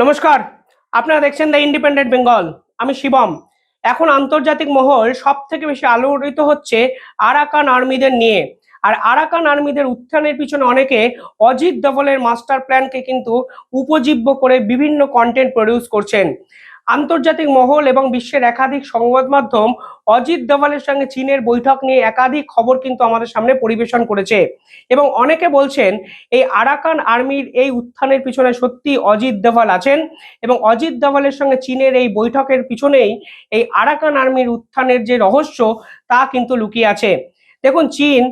নমস্কার, আপনারা দেখছেন দ্য ইন্ডিপেন্ডেন্ট বেঙ্গল আমি শিবম। এখন আন্তর্জাতিক মহল সব থেকে বেশি আলোড়িত হচ্ছে আরাকান আর্মিদের নিয়ে। আর আরাকান আর্মিদের উত্থানের পিছনে অনেকে অজিত ধবলের মাস্টার প্ল্যানকে কিন্তু উপজীব্য করে বিভিন্ন কন্টেন্ট প্রডিউস করছেন। আন্তর্জাতিক মহল এবং বিশ্বের একাধিক সংবাদ মাধ্যম অজিত দোভালের সঙ্গে চীনের বৈঠক নিয়ে একাধিক খবর কিন্তু আমাদের সামনে পরিবেশন করেছে। এবং অনেকে বলছেন, এই আরাকান আর্মির এই উত্থানের পিছনে সত্যি অজিত দোভাল আছেন এবং অজিত দোভালের সঙ্গে চীনের এই বৈঠকের পিছনেই এই আরাকান আর্মির উত্থানের যে রহস্য, তা কিন্তু লুকিয়ে আছে। দেখুন, চীন,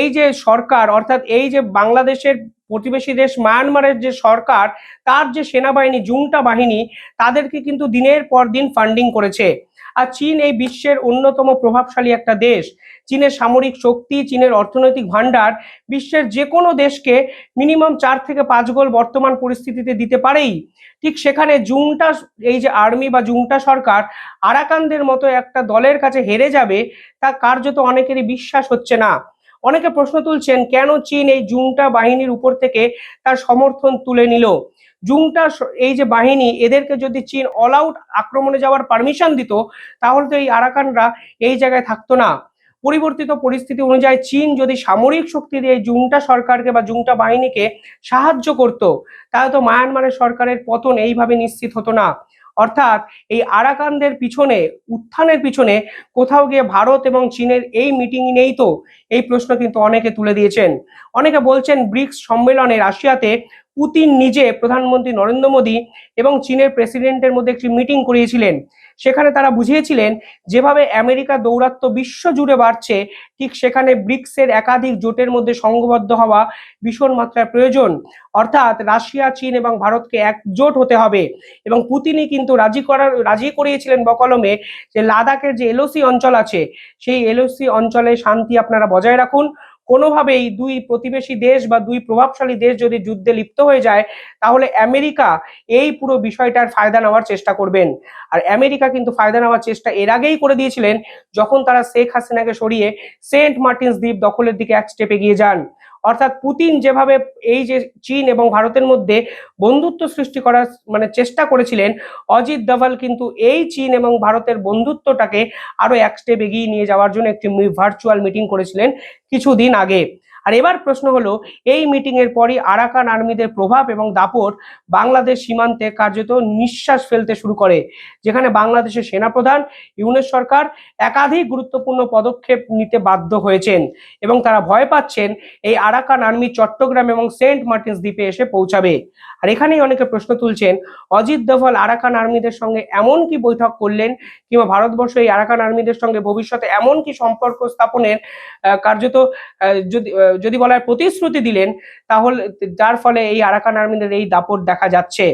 এই যে সরকার, অর্থাৎ এই যে বাংলাদেশের প্রতিবেশী দেশ মায়ানমারের যে সরকার, তার যে সেনাবাহিনী, জুংটা বাহিনী, তাদেরকে কিন্তু দিনের পর দিন ফান্ডিং করেছে। আর চীন এই বিশ্বের অন্যতম প্রভাবশালী একটা দেশ। চীনের সামরিক শক্তি, চীনের অর্থনৈতিক ভান্ডার বিশ্বের যে কোনো দেশকে মিনিমাম চার থেকে পাঁচ গোল বর্তমান পরিস্থিতিতে দিতে পারেই। ঠিক সেখানে জুংটা, এই যে আর্মি বা জুংটা সরকার আরাকানদের মতো একটা দলের কাছে হেরে যাবে, তা কার্যত অনেকেরই বিশ্বাস হচ্ছে না। অনেকে প্রশ্ন তুলছেন, কেন চীন এই জুংটা বাহিনীর উপর থেকে তার সমর্থন তুলে নিল? জুংটা এই যে বাহিনী, এদেরকে যদি চীন অল আউট আক্রমণে যাওয়ার পারমিশন দিত, তাহলে তো এই আরাকানরা এই জায়গায় থাকতো না। পরিবর্তিত পরিস্থিতি অনুযায়ী চীন যদি সামরিক শক্তি দিয়ে জুংটা সরকারকে বা জুংটা বাহিনীকে সাহায্য করত, তাহলে তো মায়ানমারের সরকারের পতন এইভাবে নিশ্চিত হতো না। অর্থাৎ এই আরাকানদের পিছনে, উত্থানের পিছনে কোথাও গিয়ে ভারত এবং চীনের এই মিটিং নেই তো? এই প্রশ্ন কিন্তু অনেকে তুলে দিয়েছেন। অনেকে বলছেন, ব্রিক্স সম্মেলনে রাশিয়াতে পুতিন নিজে প্রধানমন্ত্রী নরেন্দ্র মোদী এবং চীনের প্রেসিডেন্টের মধ্যে একটি মিটিং করিয়েছিলেন। সেখানে তারা বুঝিয়েছিলেন, যেভাবে আমেরিকা দৌরাত্ম্য বিশ্ব জুড়ে বাড়ছে, ঠিক সেখানে ব্রিক্সের একাধিক জোটের মধ্যে সংঘবদ্ধ হওয়া ভীষণ মাত্রায় প্রয়োজন। অর্থাৎ রাশিয়া, চীন এবং ভারতকে একজোট হতে হবে। এবং পুতিনই কিন্তু রাজি করার, রাজি করিয়েছিলেন বকলমে যে লাদাখের যে এলওসি অঞ্চল আছে, সেই এলওসি অঞ্চলে শান্তি আপনারা বজায় রাখুন। কোনোভাবেই দুই প্রতিবেশী দেশ বা দুই প্রভাবশালী দেশ যদি যুদ্ধে লিপ্ত হয়ে যায়, তাহলে আমেরিকা এই পুরো বিষয়টার ফায়দা নেওয়ার চেষ্টা করবেন। আর আমেরিকা কিন্তু ফায়দা নেওয়ার চেষ্টা এর আগেই করে দিয়েছিলেন, যখন তারা শেখ হাসিনাকে সরিয়ে সেন্ট মার্টিনস দ্বীপ দখলের দিকে এক স্টেপ গিয়ে যান। অর্থাৎ পুতিন যেভাবে এই যে চীন এবং ভারতের মধ্যে বন্ধুত্ব সৃষ্টি করার মানে চেষ্টা করেছিলেন, অজিত দভাল কিন্তু এই চীন এবং ভারতের বন্ধুত্বটাকে আরও এক স্টেপ এগিয়ে নিয়ে যাওয়ার জন্য একটি ভার্চুয়াল মিটিং করেছিলেন কিছুদিন আগে। আর এবার প্রশ্ন হলো, এই মিটিং এর পরই আরাকান আর্মিদের প্রভাব এবং দাপট বাংলাদেশ সীমান্তে কার্যত নিঃশ্বাস ফেলতে শুরু করে, যেখানে বাংলাদেশের সেনাপ্রধান ইউনেস সরকার একাধিক গুরুত্বপূর্ণ পদক্ষেপ নিতে বাধ্য হয়েছেন এবং তারা ভয় পাচ্ছেন এই আরাকান আর্মি চট্টগ্রাম এবং সেন্ট মার্টিনস দ্বীপে এসে পৌঁছাবে। আর এখানেই অনেকে প্রশ্ন তুলছেন, অজিত দোভাল আরাকান আর্মিদের সঙ্গে এমন কি বৈঠক করলেন কিংবা ভারতবর্ষ এই আরাকান আর্মিদের সঙ্গে ভবিষ্যতে এমন কি সম্পর্ক স্থাপনের কার্যত যদি যদি বলা হয় প্রতিশ্রুতি দিলেন, তাহলে যার ফলে এই আরাকান আর্মিদের এই দাপট দেখা যাচ্ছে।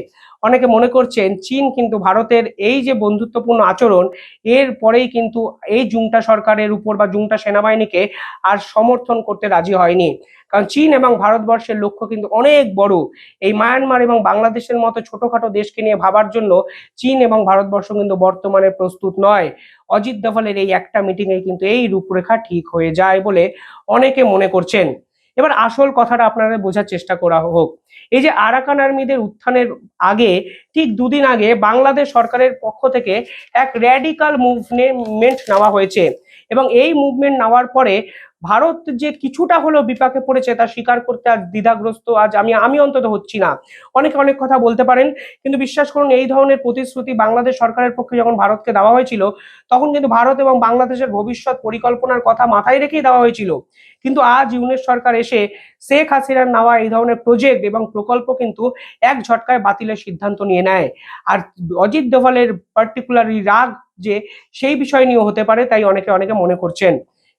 অনেকে মনে করছেন চীন কিন্তু ভারতের এই যে বন্ধুত্বপূর্ণ আচরণ, এর পরেই কিন্তু এই জুংটা সরকারের উপর বা জুংটা সেনাবাহিনীকে আর সমর্থন করতে রাজি হয়নি। কারণ চীন এবং ভারতবর্ষের লক্ষ্য কিন্তু অনেক বড়। এই মায়ানমার এবং বাংলাদেশের মতো ছোটখাটো দেশকে নিয়ে ভাবার জন্য চীন এবং ভারতবর্ষ কিন্তু বর্তমানে প্রস্তুত নয়। অজিত দোভালের এই একটা মিটিংয়ে কিন্তু এই রূপরেখা ঠিক হয়ে যায় বলে অনেকে মনে করছেন। এবার আসল কথাটা আপনারা বোঝার চেষ্টা করা হোক। এই যে আরাকান আর্মিদের উত্থানের আগে, ঠিক দুদিন আগে বাংলাদেশ সরকারের পক্ষ থেকে এক র্যাডিক্যাল মুভমেন্ট নেওয়া হয়েছে। এবং এই মুভমেন্ট নেওয়ার পরে ভারত যে কিছুটা হলেও বিপাকে পড়েছে তা স্বীকার করতে আজ দ্বিধাগ্রস্ত। আজ আমি আমি অন্তত হচ্ছি না। অনেকে অনেক কথা বলতে পারেন, কিন্তু বিশ্বাস করুন, এই ধরনের প্রতিশ্রুতি বাংলাদেশ সরকারের পক্ষে যখন ভারতকে দেওয়া হয়েছিল, তখন কিন্তু ভারত এবং বাংলাদেশের ভবিষ্যৎ পরিকল্পনার কথা মাথায় রেখেই দেওয়া হয়েছিল। কিন্তু আজ ইউনেস সরকার এসে শেখ হাসিনার নেওয়া এই ধরনের প্রজেক্ট এবং প্রকল্প কিন্তু এক ঝটকায় বাতিলের সিদ্ধান্ত নিয়ে নেয়। আর অজিত দোভালের পার্টিকুলারলি রাগ যে, সেই বিষয় নিয়েও হতে পারে, তাই অনেকে অনেকে মনে করছেন।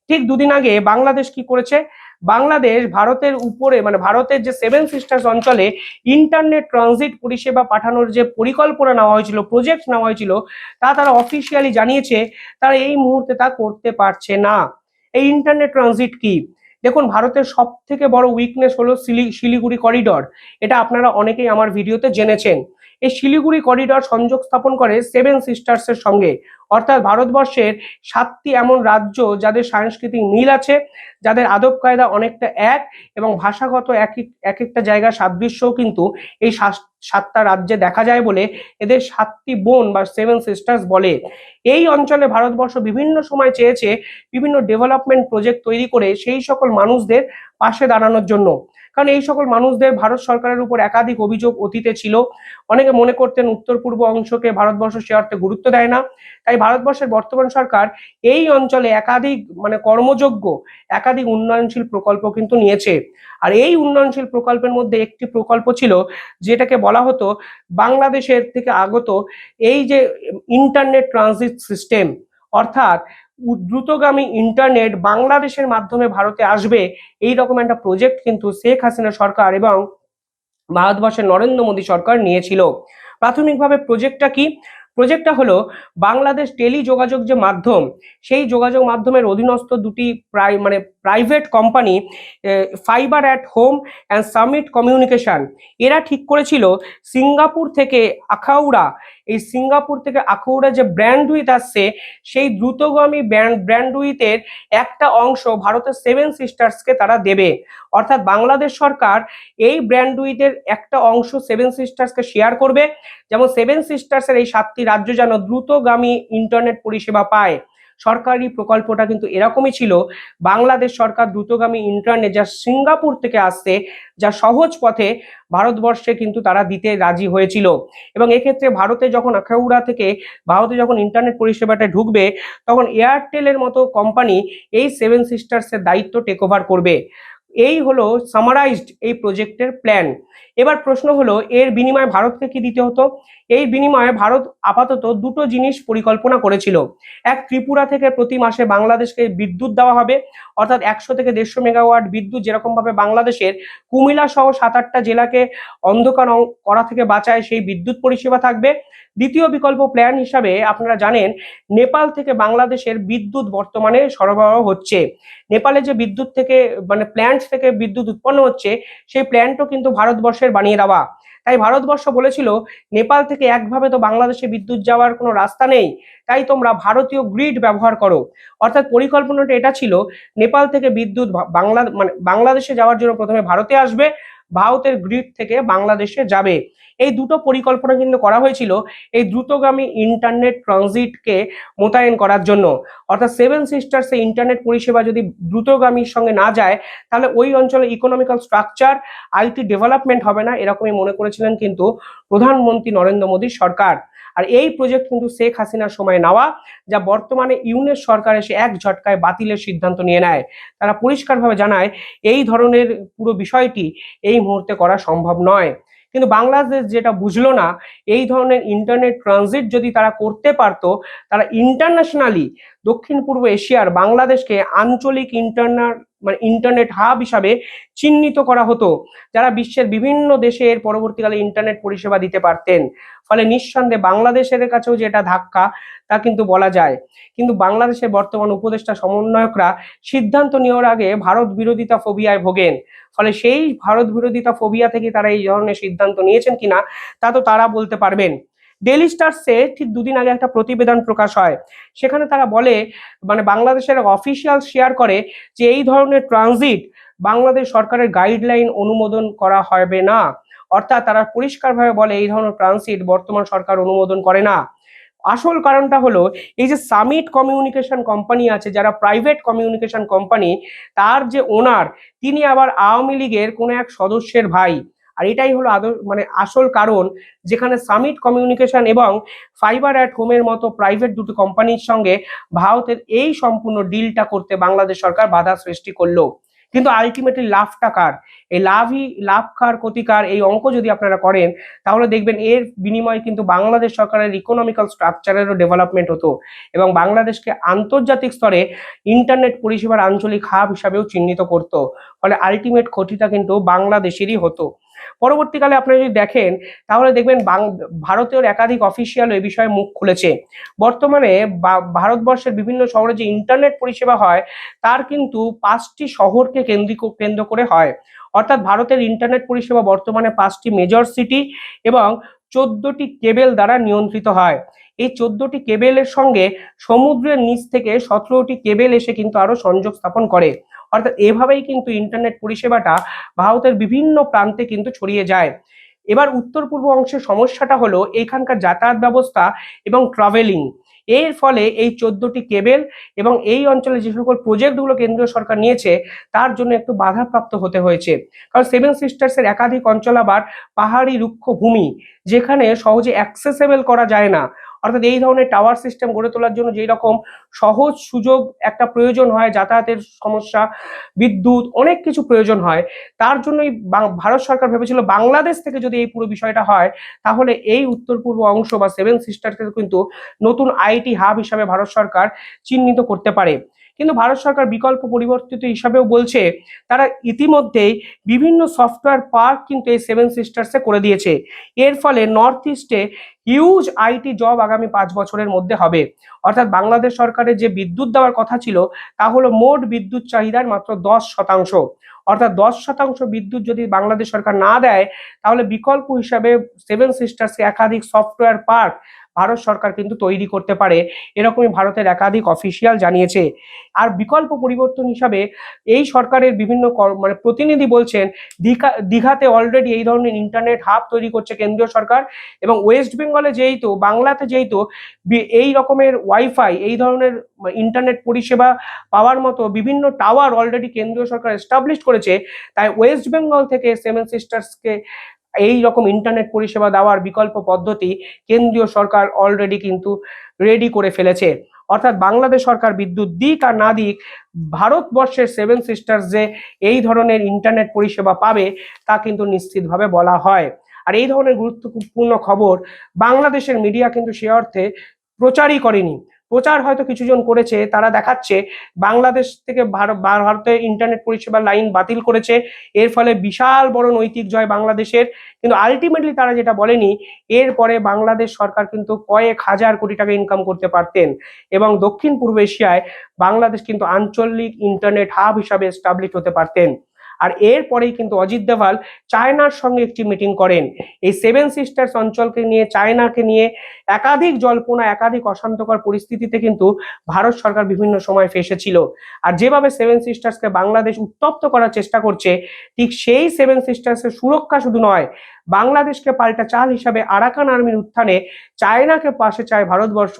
ঠিক দুদিন আগে বাংলাদেশ কি করেছে? বাংলাদেশ ভারতের উপরে মানে ভারতের যে সেভেন সিস্টার্স অঞ্চলে ইন্টারনেট ট্রানজিট পরিষেবা পাঠানোর যে পরিকল্পনা নেওয়া হয়েছিল প্রজেক্ট নেওয়া হয়েছিল, তা তারা অফিসিয়ালি জানিয়েছে, তারা এই মুহূর্তে তা করতে পারছে না। এই ইন্টারনেট ট্রানজিট কি? দেখুন, ভারতের সব থেকে বড় উইকনেস হলো শিলি- শিলিগুড়ি করিডর এটা আপনারা অনেকেই আমার ভিডিওতে জেনেছেন। এই শিলিগুড়ি করিডর সংযোগ স্থাপন করে সেভেন সিস্টার্সের সঙ্গে। অর্থাৎ ভারতবর্ষের সাতটি এমন রাজ্য যাদের সাংস্কৃতিক মিল আছে, যাদের আদব কায়দা অনেকটা এক এবং ভাষাগত এক এক- এক একটা জায়গা সাদৃশ্যও কিন্তু এই সাত- সাতটা রাজ্যে দেখা যায় বলে এদের সাতটি বোন বা সেভেন সিস্টার্স বলে। এই অঞ্চলে ভারতবর্ষ বিভিন্ন সময় চেয়েছে বিভিন্ন ডেভেলপমেন্ট প্রজেক্ট তৈরি করে সেই সকল মানুষদের পাশে দাঁড়ানোর জন্য। কারণ এই সকল মানুষদের ভারত সরকারের উপর একাধিক অভিযোগ অতীতে ছিল। অনেকে মনে করতেন উত্তর পূর্ব অংশকে ভারতবর্ষ সে অর্থে গুরুত্ব দেয় না। তাই ভারতবর্ষের বর্তমান সরকার এই অঞ্চলে একাধিক মানে কর্মযোগ্য, একাধিক উন্নয়নশীল প্রকল্প কিন্তু নিয়েছে। আর এই উন্নয়নশীল প্রকল্পের মধ্যে একটি প্রকল্প ছিল, যেটাকে বলা হতো বাংলাদেশের থেকে আগত এই যে ইন্টারনেট ট্রানজিট সিস্টেম অর্থাৎ দ্রুতগামী ইন্টারনেট বাংলাদেশের মাধ্যমে ভারতে আসবে, এই রকম একটা প্রজেক্ট কিন্তু শেখ হাসিনা সরকার এবং ভারতবর্ষের নরেন্দ্র মোদী সরকার নিয়েছিল। প্রাথমিকভাবে প্রজেক্টটা কি? প্রজেক্টটা হলো বাংলাদেশ টেলি যোগাযোগ যে মাধ্যম, সেই যোগাযোগ মাধ্যমের অধীনস্থ দুটি প্রায় মানে private company Fiber at Home and Summit Communication এরা ঠিক করেছিল সিঙ্গাপুর থেকে আখাউড়া। এই সিঙ্গাপুর থেকে আখাউড়া যে ব্র্যান্ডউইথ আসছে, সেই দ্রুতগামী ব্র্যান্ডউইথের একটা অংশ ভারতের সেভেন সিস্টার্সকে তারা দেবে। অর্থাৎ বাংলাদেশ সরকার এই ব্র্যান্ডউইথের একটা অংশ সেভেন সিস্টার্সকে শেয়ার করবে। যেমন সেভেন সিস্টার্সের এই সাতটি রাজ্য যেন দ্রুতগামী ইন্টারনেট পরিষেবা পায়। সরকারি প্রকল্পটা কিন্তু এরকমই ছিল। বাংলাদেশ সরকার দ্রুতগামী ইন্টারনেট যা সিঙ্গাপুর থেকে আসছে, যা সহজ পথে ভারতবর্ষে কিন্তু তারা দিতে রাজি হয়েছিল। এবং এক্ষেত্রে ভারতে যখন আখাউড়া থেকে ভারতে যখন ইন্টারনেট পরিষেবাটা ঢুকবে, তখন এয়ারটেলের মতো কোম্পানি এই সেভেন সিস্টার্সের দায়িত্ব টেক ওভার করবে। এই হলো সামারাইজড এই প্রজেক্টের প্ল্যান এবার প্রশ্ন হলো, এর বিনিময়ে ভারতকে কি দিতে হতো? এই বিনিময়ে ভারত আপাতত দুটো জিনিস পরিকল্পনা করেছিল। এক, ত্রিপুরা থেকে প্রতি মাসে বাংলাদেশকে বিদ্যুৎ দেওয়া হবে। অর্থাৎ একশো থেকে দেড়শো মেগাওয়াট বিদ্যুৎ যেরকমভাবে বাংলাদেশের কুমিল্লা সহ সাত আটটা জেলাকে অন্ধকার করা থেকে বাঁচায় সেই বিদ্যুৎ পরিষেবা থাকবে। দ্বিতীয় বিকল্প প্ল্যান হিসাবে আপনারা জানেন, নেপাল থেকে বাংলাদেশের বিদ্যুৎ বর্তমানে সরবরাহ হচ্ছে। নেপালে যে বিদ্যুৎ থেকে মানে প্ল্যান্ট থেকে বিদ্যুৎ উৎপন্ন হচ্ছে, সেই প্ল্যান্টও কিন্তু ভারতবর্ষের বানিয়ে দেওয়া। তাই ভারতবর্ষ বলেছিল, নেপাল থেকে একভাবে তো বাংলাদেশে বিদ্যুৎ যাওয়ার কোনো রাস্তা নেই, তাই তোমরা ভারতীয় গ্রিড ব্যবহার করো। অর্থাৎ পরিকল্পনাটা এটা ছিল, নেপাল থেকে বিদ্যুৎ বাংলা মানে বাংলাদেশে যাওয়ার জন্য প্রথমে ভারতে আসবে ভারতের গ্রিড থেকে বাংলাদেশে যাবে। এই দুটো পরিকল্পনা কিন্তু করা হয়েছিল এই দ্রুতগামী ইন্টারনেট ট্রানজিটকে মোতায়েন করার জন্য। অর্থাৎ সেভেন সিস্টার্সে ইন্টারনেট পরিষেবা যদি দ্রুতগামীর সঙ্গে না যায়, তাহলে ওই অঞ্চলে ইকোনমিক্যাল স্ট্রাকচার আইটি ডেভেলপমেন্ট হবে না, এরকমই মনে করেছিলেন কিন্তু প্রধানমন্ত্রী নরেন্দ্র মোদীর সরকার। আর এই প্রজেক্ট কিন্তু শেখ হাসিনার সময় নেওয়া, যা বর্তমানে ইউনেস সরকার এসে এক ঝটকায় বাতিলের সিদ্ধান্ত নিয়ে নেয়। তারা পরিষ্কারভাবে জানায়, এই ধরনের পুরো বিষয়টি এই মুহূর্তে করা সম্ভব নয়। কিন্তু বাংলাদেশ যেটা বুঝলো না, এই ধরনের ইন্টারনেট ট্রানজিট যদি তারা করতে পারতো, তারা ইন্টারন্যাশনালি দক্ষিণ পূর্ব এশিয়ার বাংলাদেশকে আঞ্চলিক ইন্টারনাল মানে ইন্টারনেট হাব হিসাবে চিহ্নিত করা হতো, যারা বিশ্বের বিভিন্ন দেশে এর পরবর্তীকালে ইন্টারনেট পরিষেবা দিতে পারতেন। ফলে নিঃসন্দেহে বাংলাদেশের কাছেও যে এটা ধাক্কা, তা কিন্তু বলা যায়। কিন্তু বাংলাদেশের বর্তমান উপদেষ্টা সমন্বয়করা সিদ্ধান্ত নেওয়ার আগে ভারত বিরোধিতা ফোবিয়ায় ভোগেন। ফলে সেই ভারত বিরোধিতা ফোবিয়া থেকে তারা এই ধরনের সিদ্ধান্ত নিয়েছেন কিনা, তা তো তারা বলতে পারবেন। ডেলি স্টার্সে ঠিক দুদিন আগে একটা প্রতিবেদন প্রকাশ হয়। সেখানে তারা বলে মানে বাংলাদেশের অফিসিয়াল শেয়ার করে যে এই ধরনের ট্রানজিট বাংলাদেশ সরকারের গাইডলাইন অনুমোদন করা হবে না। অর্থাৎ তারা পরিষ্কারভাবে বলে এই ধরনের ট্রানজিট বর্তমান সরকার অনুমোদন করে না। আসল কারণটা হলো, এই যে সামিট কমিউনিকেশন কোম্পানি আছে, যারা প্রাইভেট কমিউনিকেশন কোম্পানি তার যে ওনার তিনি আবার আওয়ামী লীগের কোনো এক সদস্যের ভাই। আর এটাই হলো আদর মানে আসল কারণ যেখানে সামিট কমিউনিকেশন এবং ফাইবার অ্যাট হোমের মতো প্রাইভেট দুটো কোম্পানির সঙ্গে ভারতের এই সম্পূর্ণ ডিলটা করতে বাংলাদেশ সরকার বাধা সৃষ্টি করল। কিন্তু আলটিমেটলি লাভটা কার? এই লাভই, লাভ কার ক্ষতিকার এই অঙ্ক যদি আপনারা করেন, তাহলে দেখবেন এর বিনিময়ে কিন্তু বাংলাদেশ সরকারের ইকোনমিক্যাল স্ট্রাকচারেরও ডেভেলপমেন্ট হতো এবং বাংলাদেশকে আন্তর্জাতিক স্তরে ইন্টারনেট পরিষেবার আঞ্চলিক হাব হিসাবেও চিহ্নিত করত। ফলে আলটিমেট ক্ষতিটা কিন্তু বাংলাদেশেরই হতো। পরবর্তীকালে আপনারা যদি দেখেন, তাহলে দেখবেন ভারতের একাধিক অফিসিয়াল এই বিষয়ে মুখ খুলেছে। বর্তমানে ভারতবর্ষের বিভিন্ন শহরে যে ইন্টারনেট পরিষেবা হয়, তার কিন্তু পাঁচটি শহরকে কেন্দ্রিক কেন্দ্র করে হয়। অর্থাৎ ভারতের ইন্টারনেট পরিষেবা বর্তমানে পাঁচটি মেজর সিটি এবং চোদ্দটি কেবেল দ্বারা নিয়ন্ত্রিত হয়। এই চোদ্দটি কেবেলের সঙ্গে সমুদ্রের নিচ থেকে সতেরোটি কেবেল এসে কিন্তু আরও সংযোগ স্থাপন করে। অর্থাৎ এভাবেই কিন্তু ইন্টারনেট পরিষেবাটা ভারতের বিভিন্ন প্রান্তে কিন্তু ছড়িয়ে যায়। এবার উত্তর পূর্ব অংশের সমস্যাটা হলো এখানকার যাতায়াত ব্যবস্থা এবং ট্রাভেলিং এর ফলে এই চোদ্দটি কেবেল এবং এই অঞ্চলে যে সকল প্রজেক্টগুলো কেন্দ্রীয় সরকার নিয়েছে, তার জন্য একটু বাধাপ্রাপ্ত হতে হয়েছে। কারণ সেভেন সিস্টার্সের একাধিক অঞ্চল আবার পাহাড়ি রুক্ষ ভূমি যেখানে সহজে অ্যাক্সেসেবল করা যায় না। অর্থাৎ এই ধরনের টাওয়ার সিস্টেম গড়ে তোলার জন্য যেই রকম সহজ সুযোগ একটা প্রয়োজন হয়, যাতায়াতের সমস্যা, বিদ্যুৎ অনেক কিছু প্রয়োজন হয়, তার জন্যই ভারত সরকার ভেবেছিল বাংলাদেশ থেকে যদি এই পুরো বিষয়টা হয়, তাহলে এই উত্তর পূর্ব অংশ বা সেভেন সিস্টারকে কিন্তু নতুন আইটি হাব হিসাবে ভারত সরকার চিহ্নিত করতে পারে। কিন্তু ভারত সরকার বিকল্প পরিবর্তিত হিসাবেও বলছে, তারা ইতিমধ্যেই বিভিন্ন সফটওয়্যার পার্ক কিন্তু এই সেভেন সিস্টার্সে করে দিয়েছে। এর ফলে নর্থ ইস্টে হিউজ আইটি জব আগামী পাঁচ বছরের মধ্যে হবে। অর্থাৎ বাংলাদেশ সরকারের যে বিদ্যুৎ দেওয়ার কথা ছিল, তা হলো মোট বিদ্যুৎ চাহিদার মাত্র দশ শতাংশ। অর্থাৎ দশ শতাংশ বিদ্যুৎ যদি বাংলাদেশ সরকার না দেয়, তাহলে বিকল্প হিসাবে সেভেন সিস্টার্সকে একাধিক সফটওয়্যার পার্ক ভারত সরকার কিন্তু তৈরি করতে পারে, এরকমই ভারতের একাধিক অফিসিয়াল জানিয়েছে। আর বিকল্প পরিবর্তন হিসাবে এই সরকারের বিভিন্ন মানে প্রতিনিধি বলছেন, দীঘা, দীঘাতে অলরেডি এই ধরনের ইন্টারনেট হাব তৈরি করছে কেন্দ্রীয় সরকার এবং ওয়েস্ট বেঙ্গলে যেহেতু, বাংলাতে যেহেতু এই রকমের ওয়াইফাই এই ধরনের ইন্টারনেট পরিষেবা পাওয়ার মতো বিভিন্ন টাওয়ার অলরেডি কেন্দ্রীয় সরকার এস্টাবলিশ করেছে, তাই ওয়েস্ট বেঙ্গল থেকে সেভেন সিস্টার্সকে এই রকম ইন্টারনেট পরিষেবা দেওয়ার বিকল্প পদ্ধতি কেন্দ্রীয় সরকার অলরেডি কিন্তু রেডি করে ফেলেছে। অর্থাৎ বাংলাদেশ সরকার বিদ্যুৎ দিক আর না দিক, ভারতবর্ষের সেভেন সিস্টার্স যে এই ধরনের ইন্টারনেট পরিষেবা পাবে, তা কিন্তু নিশ্চিতভাবে বলা হয়। আর এই ধরনের গুরুত্বপূর্ণ খবর বাংলাদেশের মিডিয়া কিন্তু সে অর্থে প্রচারই করেনি। প্রচার হয়তো কিছুজন করেছে, তারা দেখাচ্ছে বাংলাদেশ থেকে ভার- ভারতে ইন্টারনেট পরিষেবার লাইন বাতিল করেছে, এর ফলে বিশাল বড় নৈতিক জয় বাংলাদেশের। কিন্তু আলটিমেটলি তারা যেটা বলেনি, এরপরে বাংলাদেশ সরকার কিন্তু কয়েক হাজার কোটি টাকা ইনকাম করতে পারতেন এবং দক্ষিণ পূর্ব এশিয়ায় বাংলাদেশ কিন্তু আঞ্চলিক ইন্টারনেট হাব হিসাবে এস্টাবলিশ হতে পারতেন। আর এরপরেই কিন্তু অজিত দেভাল চায়নার সঙ্গে একটি মিটিং করেন। এই সেভেন সিস্টার্স অঞ্চলকে নিয়ে, চায়নাকে নিয়ে একাধিক জল্পনা, একাধিক অশান্তকর পরিস্থিতিতে কিন্তু ভারত সরকার বিভিন্ন সময় ফেসেছিল। আর যেভাবে সেভেন সিস্টার্সকে বাংলাদেশ উত্তপ্ত করার চেষ্টা করছে, ঠিক সেই সেভেন সিস্টার্সের সুরক্ষা শুধু নয় বাংলাদেশকে পাল্টা চাল হিসাবে আরাকান আর্মির উত্থানে চায়নাকে পাশে চায় ভারতবর্ষ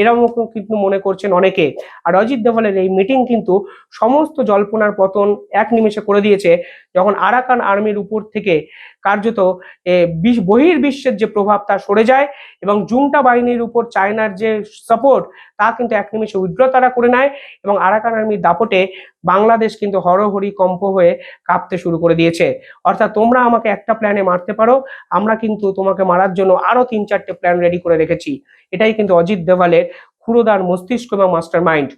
এরকম কিন্তু মনে করছেন অনেকে। আর অজিত দেওয়ালের এই মিটিং কিন্তু সমস্ত জল্পনার পতন এক নিমেষে করে দিয়েছে। যখন আরাকান আর্মির উপর থেকে কার্যত বহির্বিশ্বের যে প্রভাব তা সরে যায় এবং জুংটা বাহিনীর উপর চায়নার যে সাপোর্ট তা কিন্তু এক নিমেষে উইথড্র তারা করে নেয় এবং আরাকান আর্মির দাপটে বাংলাদেশ কিন্তু হরহরি কম্প হয়ে কাঁপতে শুরু করে দিয়েছে। অর্থাৎ তোমরা আমাকে একটা প্ল্যানে মারতে পারো, আমরা কিন্তু তোমাকে মারার জন্য আরও তিন চারটে প্ল্যান রেডি করে রেখেছি। এটাই কিন্তু অজিত দেওয়ালের ক্ষুরোদার মস্তিষ্ক এবং মাস্টার মাইন্ড